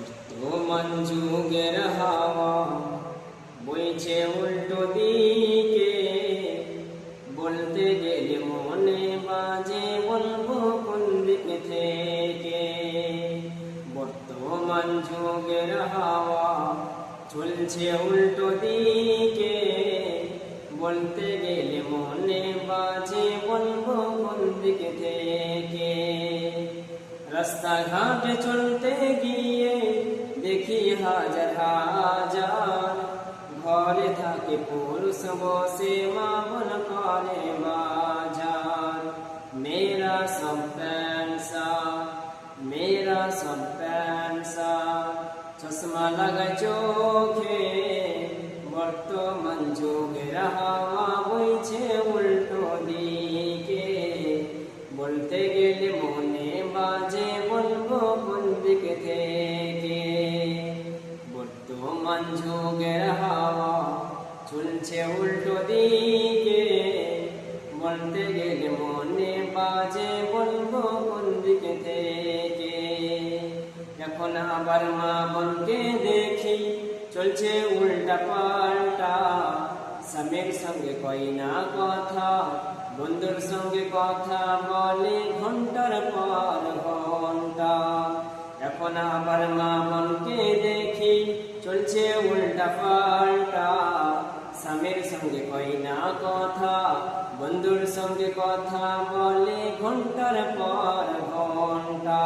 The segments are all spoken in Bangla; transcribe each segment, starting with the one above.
বর্তমান যুগের হাওয়া বইছে উল্টো দিকে। বলতে গেলে মনে বাজে বলব কোন দিক থেকে। বর্তমান যুগের হাওয়া চলছে উল্টো দিকে। বলতে গেলে মনে বাজে বলব কোন দিক থেকে। রাস্তাঘাটে চলতে দেখি হাজার হাজার ঘরে থাকে পুরুষ বসে মা বন করে বাজার মেরা সব প্যান্সা মেরা সব প্যান্সা। চশমা লাগায় চোখে, বর্তমান যুগের হাওয়া বর্তমান হাওয়া উল্টো দিকে। বলতে গেলে মনে বাজে বলব কোন দিক থেকে। এখন আবার মা বোনকে দেখি, চলছে উল্টা পাল্টা। স্বামীর সঙ্গে কই না কথা, বন্ধুর সঙ্গে কথা বলে ঘণ্টার পর ঘণ্টা। এখন আবার মা স্বামীর সঙ্গে কই না কথা। বন্ধুর সঙ্গে কথা বলে ঘণ্টার পর ঘণ্টা।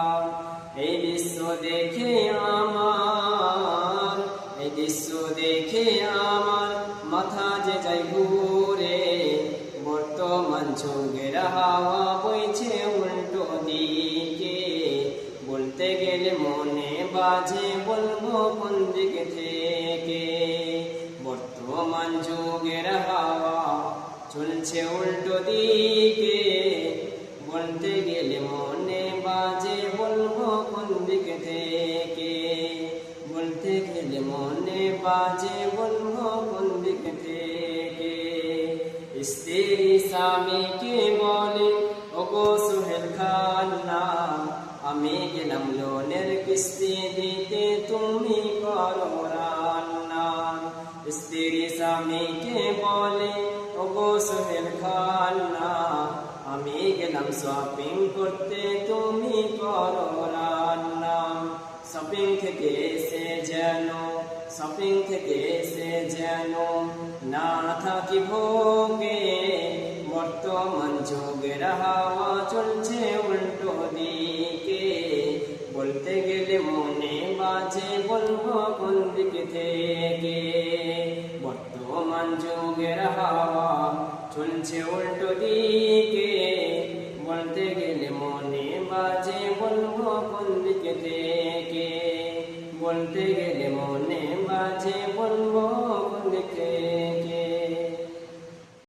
এই দৃশ্য দেখে আমার এই দৃশ্য দেখে আমার মাথা যে যাই ঘুরে। বর্তমান যুগের হাওয়া বইছে উল্টো দিকে। বলতে গেলে মনে বাজে বলব কোন দিক থেকে। বর্তমান যুগের হাওয়া চলছে উল্টো দিকে। বলতে গেলে মনে বাজে বলব কোন দিক থেকে? বলতে গেলে মনে বাজে বলব কোন দিক থেকে? স্ত্রী স্বামীকে বলে, ওগো সোহেল খান্না, আমি গেলাম লোনের কিস্তি দিতে, তুমি করো রান্না। স্ত্রী স্বামীকে বলে? ওগো সোহেল খান্না আমি গেলাম শপিং করতে, তুমি করো রান্না। শপিং থেকে এসে যেন শপিং থেকে এসে যেন না থাকি ভোগে, বর্তমান যুগের হাওয়া চলছে উল্টো দিকে। বলতে গেলে মনে বাজে বলব গেলে মনে মাঝে বলব